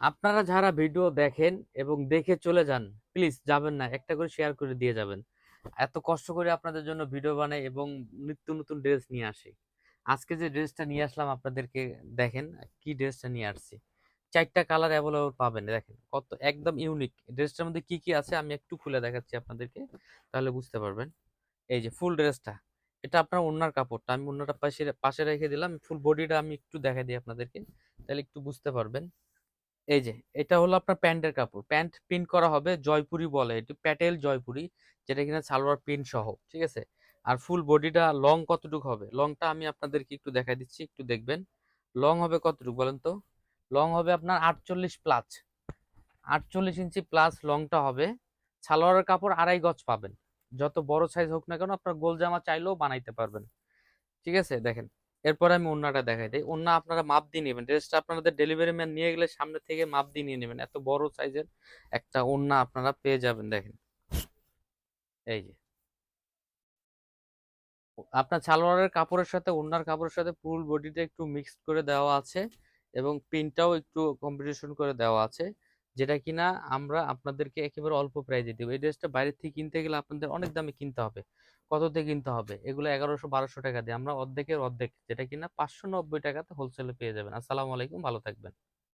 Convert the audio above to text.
আপনারা যারা ভিডিও দেখেন এবং দেখে চলে যান প্লিজ যাবেন না, একটা করে শেয়ার করে দিয়ে যাবেন। এত কষ্ট করে আপনাদের জন্য ভিডিও বানাই এবং নিত্য নতুন ড্রেস নিয়ে আসি। আজকে যে ড্রেসটা নিয়ে আসলাম আপনাদেরকে দেখেন, কি ড্রেসটা নিয়ে আসছি। চারটা কালার অ্যাভেলেবল পাবেন, দেখেন কত একদম ইউনিক ড্রেসটার মধ্যে কি কি আছে আমি একটু খুলে দেখাচ্ছি আপনাদেরকে, তাহলে বুঝতে পারবেন। এই যে ফুল ড্রেসটা এটা আপনার ওড়নার কাপড়টা, আমি ওড়নাটা পাশে পাশে রেখে দিলাম ফুল বডিটা আমি একটু দেখাই দিই আপনাদেরকে, তাহলে একটু বুঝতে পারবেন। এই যে, এটা হলো আপনার প্যান্টের কাপড়। প্যান্ট প্রিন্ট করা হবে জয়পুরি বলে, এটি প্যাটেল জয়পুরি, যেটা কিনা সালোয়ার প্রিন্ট সহ, ঠিক আছে? আর ফুল বডিটা লং কতটুকু হবে? লংটা আমি আপনাদেরকে একটু দেখাই দিচ্ছি, একটু দেখবেন। লং হবে কতটুকু বলেন তো? লং হবে আপনার আটচল্লিশ প্লাস। আটচল্লিশ ইঞ্চি প্লাস লংটা হবে। সালোয়ারের কাপড় আড়াই গজ পাবেন। যত বড় সাইজ হোক না কেন আপনার গোল জামা চাইলেও বানাইতে পারবেন। ঠিক আছে? দেখেন এরপরে আমি ওন্নাটা দেখাই দিই। ওন্না আপনারা মাপ দিয়ে নেবেন। ড্রেসটা আপনাদের ডেলিভারি ম্যান নিয়ে গেলে সামনে থেকে মাপ দিয়ে নিয়ে নেবেন। এত বড় সাইজের একটা ওন্না আপনারা পেয়ে যাবেন, দেখেন। এই যে। আপনার সালোয়ারের কাপড়ের সাথে, ওন্নার কাপড়ের সাথে ফুল বডিটা একটু মিক্সড করে দেওয়া আছে এবং প্রিন্টটাও একটু কম্পিটিশন করে দেওয়া আছে। যেটা কিনা আমরা আপনাদেরকে একেবারে অল্প প্রাইজে দেবো। এই ড্রেসটা বাইরে থেকে কিনতে গেলে আপনাদের অনেক দামে কিনতে হবে। কত দিয়ে কিনতে হবে? এগুলো এগারোশো, বারোশো টাকা দিয়ে। আমরা অর্ধেকের অর্ধেক। যেটা কিনা পাঁচশো নব্বই টাকাতে হোলসেলে পেয়ে যাবেন। আসসালামু আলাইকুম, ভালো থাকবেন।